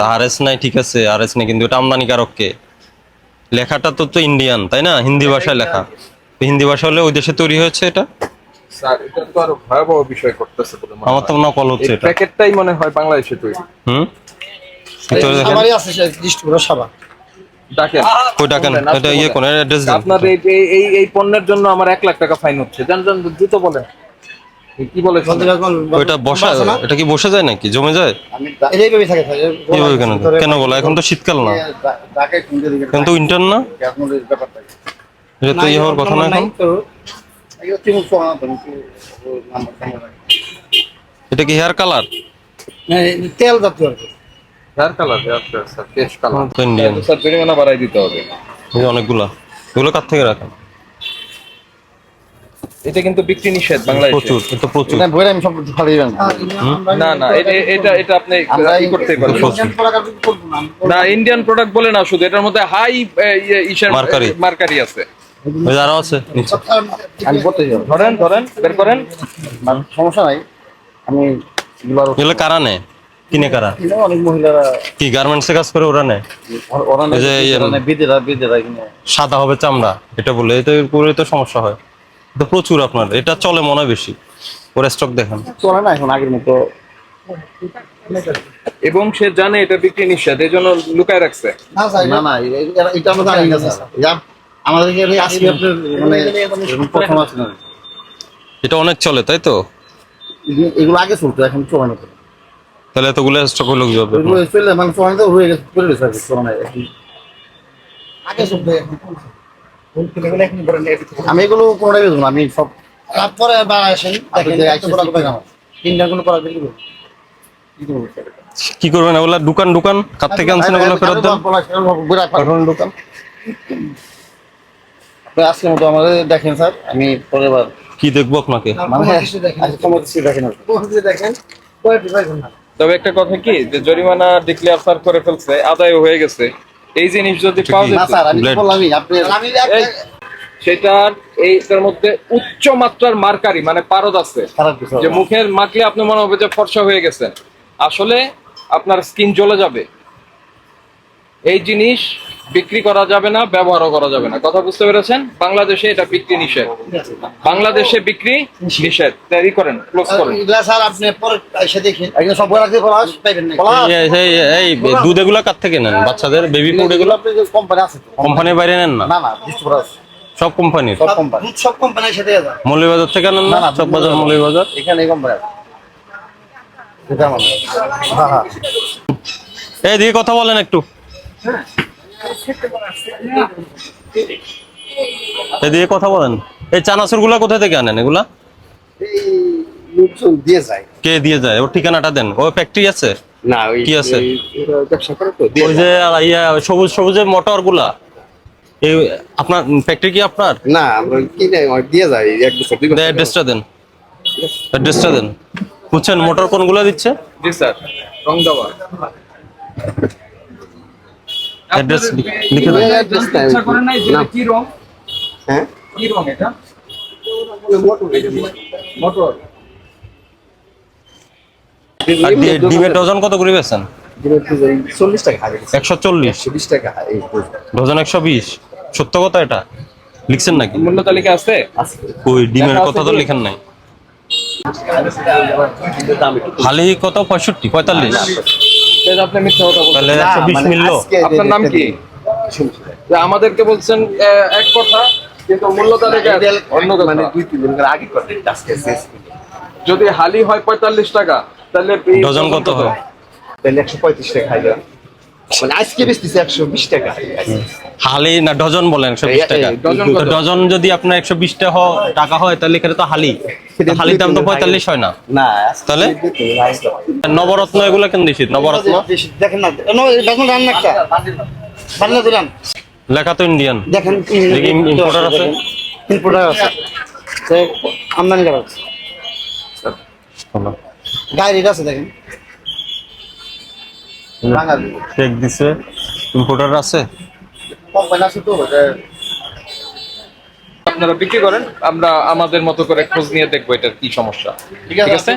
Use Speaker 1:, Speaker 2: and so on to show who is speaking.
Speaker 1: তা আরএস নাই ঠিক আছে। আরএস নাই কিন্তু এটা আমদানিকারক কে লেখাটা তো তো ইন্ডিয়ান তাই না? হিন্দি ভাষায় লেখা। হিন্দি ভাষা হলে ওই দেশে তৈরি হয়েছে এটা?
Speaker 2: স্যার এটা তো আরও ভয়াবহ বিষয় করতেছে বলে মনে
Speaker 1: আমার তো নকল হচ্ছে এটা।
Speaker 2: প্যাকেটটাই মনে হয় বাংলাদেশে তৈরি।
Speaker 1: হুম?
Speaker 3: আমারই আছে ডিস্ট্রিবিউটর সাবা
Speaker 2: ডাকেন।
Speaker 1: এটা ইয়ে
Speaker 2: বলেন।
Speaker 1: কোন অ্যাড্রেস দেন?
Speaker 2: আপনার এই এই- পণ্যের জন্য আমার এক লাখ টাকা ফাইন হচ্ছে। জান জান দ্রুত বলেন। কি বলে
Speaker 1: ওইটা বসা এটা কি বসে যায় নাকি? জমে যায়?
Speaker 3: এটাই থাকে স্যার এর গলা
Speaker 1: কীভাবে কেন কেন বলা? এখন তো শীতকাল না।
Speaker 3: ঢাকায় খুঁজে দিকে
Speaker 1: এখন তো উইন্টার না?
Speaker 3: এখন এই ব্যাপারটা
Speaker 1: এটা তো ইয়ে হওয়ার কথা না এখন?
Speaker 3: তো। এই হচ্ছে মুখ সোনা তো নাম্বার নাম্বার
Speaker 1: এটা কি হেয়ার কালার
Speaker 3: তেল জাতীয় আর কি।
Speaker 2: হেয়ার কালার আচ্ছা আচ্ছা কেশ কালার
Speaker 1: তো ইন্ডিয়ান
Speaker 2: স্যার জরিমানা বাড়াই দিতে হবে।
Speaker 1: অনেকগুলা। এগুলো কার থেকে রাখেন?
Speaker 2: এটা কিন্তু বিক্রি নিষেধ বাংলাদেশে।
Speaker 1: প্রচুর এটা প্রচুর।
Speaker 3: না বইরা আমি সব ফালিয়ে দিলাম
Speaker 2: না না এটা এটা এটা আপনি ই করতে
Speaker 1: প্রচুর।
Speaker 2: না। ইন্ডিয়ান প্রোডাক্ট বলে না শুধু এটার মধ্যে হাই ইসের
Speaker 1: মার্কারি।
Speaker 2: মার্কারি আছে।
Speaker 1: ওই যারা আছে নিচে।
Speaker 3: আমি যাব
Speaker 2: ধরেন ধরেন বের করেন।
Speaker 3: সমস্যা নাই। আমি এগুলো
Speaker 1: কারা নেয়? কিনে কারা?
Speaker 3: অনেক মহিলারা
Speaker 1: কি গার্মেন্টসে কাজ করে ওরা নেয়?
Speaker 3: ওর- ওরা
Speaker 1: এই যে এই-
Speaker 3: না বিদেরা বিদেরা কিনে।
Speaker 1: সাদা হবে চামড়া এটা বলে এটা করে তো সমস্যা হয়। তো প্রচুর আপনার এটা চলে মনে বেশি। ওর স্টক দেখেন।
Speaker 3: চলে না এখন আগের মতো।
Speaker 2: এবং সে জানে এটা বিক্রি নিষেধ এই জন্য লুকায় রাখছে।
Speaker 3: না না এটা আমরা জানি না স্যার। আমাদের এখানে আপনার মানে প্রথম আছে না।
Speaker 1: এটা অনেক চলে তাই তো?
Speaker 3: এগুলো- আগে চলতো এখন চলে না।
Speaker 1: তাহলে এতগুলো স্টক হলো কি হবে
Speaker 3: এগুলো চলে মানে চলে তো হয়ে গেছে আর চলে না। আগে চলতো এখন। আমি এগুলো কোনোটাই বেচবো না আমি সব তারপরে বা আসেন তিনটা কোনো করা দেখব
Speaker 1: কি করবেন এগুলা? দোকান দোকান? কার থেকে আনছেন এগুলো ফেরত দেন?
Speaker 3: দোকান। আপনি আজকের মতো আমাদের দেখেন স্যার আমি পরের বার
Speaker 1: কি দেখব আপনাকে?
Speaker 3: মানে আজকে দেখেন
Speaker 2: তবে একটা কথা কি যে জরিমানা ডিক্লেয়ার স্যার করে ফেলছে আদায় হয়ে গেছে। এই জিনিস যদি পাওয়া
Speaker 3: না
Speaker 2: যেত
Speaker 3: স্যার আমি বললামই আপনি
Speaker 2: এই সেটার এইটার মধ্যে উচ্চ মাত্রার মার্কারি মানে পারদ আছে। যে মুখের মাখলে আপনি মনে হবে যে ফর্সা হয়ে গেছেন আসলে আপনার স্কিন জ্বলে যাবে। এই জিনিস বিক্রি করা যাবে না ব্যবহারও করা যাবে না। কথা বুঝতে পেরেছেন? বাংলাদেশে এটা বিক্রি নিষেধ। বাংলাদেশে বিক্রি নিষেধ। দেরি করেন ক্লোজ করেন।
Speaker 3: এগুলা স্যার আপনি পরে এসে দেখেন একদম সব বই রাখতে পলাশ। পাইবেন না
Speaker 1: এই- এই এই দুধ এগুলা কার থেকে নেন? বাচ্চাদের বেবি ফুড এগুলো
Speaker 3: এগুলো? আপনি কোম্পানি আছে তো।
Speaker 1: কোম্পানির বাইরে নেন না?
Speaker 3: না না
Speaker 1: সব কোম্পানির?
Speaker 3: সব কোম্পানি দুধ সব কোম্পানির সাথে আছে।
Speaker 1: মৌলভীবাজার থেকে নেন
Speaker 3: না,
Speaker 1: না
Speaker 3: না,
Speaker 1: চক বাজার মৌলভীবাজার।
Speaker 3: এখানে এই কোম্পানি আছে। এটা আমার হ্যাঁ হ্যাঁ।
Speaker 1: এই দিকে কথা বলেন একটু। এদিকে কথা বলেন। এই চানাচুরগুলা কোথা থেকে আনেন এগুলা?
Speaker 3: দিয়ে যায়
Speaker 1: কে দিয়ে যায়? ওর ঠিকানাটা দেন। ও ফ্যাক্টরি আছে?
Speaker 3: না ওই
Speaker 1: কি আছে?
Speaker 3: দিয়ে
Speaker 1: যে ইয়া সবুজ সবুজের মোটরগুলা এই আপনার ফ্যাক্টরি কি আপনার?
Speaker 3: না আমরা কিনে আমার দিয়ে যায় এক বছর দুই বছর
Speaker 1: অ্যাড্রেসটা দেন। অ্যাড্রেসটা দেন। বুঝছেন মোটর কোনগুলা দিচ্ছে?
Speaker 2: জি স্যার।
Speaker 1: অ্যাড্রেস লিখে দেন
Speaker 3: অ্যাড্রেস নাই
Speaker 2: ইচ্ছা করেন নাই যে কি রং
Speaker 3: হ্যাঁ
Speaker 2: কি রং এটা মোটর
Speaker 1: আর ডিমের ডজন কত করে বেছেন
Speaker 3: চল্লিশ টাকা
Speaker 1: একশো চল্লিশ
Speaker 3: বিশ টাকা
Speaker 1: ডজন একশো বিশ সত্য কথা এটা লিখছেন নাকি
Speaker 2: মূল্য তালিকা আছে
Speaker 1: ওই ডিমের কথা তো? লিখেন নাই হালি কত পঁয়ষট্টি পঁয়তাল্লিশ
Speaker 2: আপনি মিথ্যা কথা বলছেন। আপনার নাম কি? আমাদেরকে বলছেন আহ, এক কথা কিন্তু মূল্য তালিকা অন্য কথা।
Speaker 3: মানে দুই তিন দিন আগে করতে আজকে শেষ
Speaker 2: যদি হালি হয় পঁয়তাল্লিশ টাকা তাহলে
Speaker 1: ডজন কত হয়?
Speaker 3: তাহলে একশো পঁয়ত্রিশ টাকা খাইলাম মানে আজকে বেচতেছে একশো বিশ টাকা।
Speaker 1: হালি না ডজন বলেন একশো বিশ টাকা?
Speaker 2: ডজন
Speaker 1: তো ডজন যদি আপনার একশো বিশ টাকা হয় তাহলে এখানে তো হালি। হালির দাম তো পঁয়তাল্লিশ হয় না। তাহলে? নবরত্ন এগুলো কেন দিছি নবরত্ন?
Speaker 3: দেখেন না রান একটা। বান্না দিলাম
Speaker 1: লেখা তো ইন্ডিয়ান।
Speaker 3: দেখেন
Speaker 1: দেখি importer আছে?
Speaker 3: ইম্পোর্টার আছে। আমদানি করা আছে গাড়ি আছে দেখেন।
Speaker 1: চেক দিছে। ইম্পোর্টার আছে?
Speaker 3: কোম্পানি আছে তো
Speaker 2: আপনারা বিক্রি করেন আমরা আমাদের মতো করে খোঁজ নিয়ে দেখব এটার কি সমস্যা।
Speaker 3: ঠিক
Speaker 2: আছে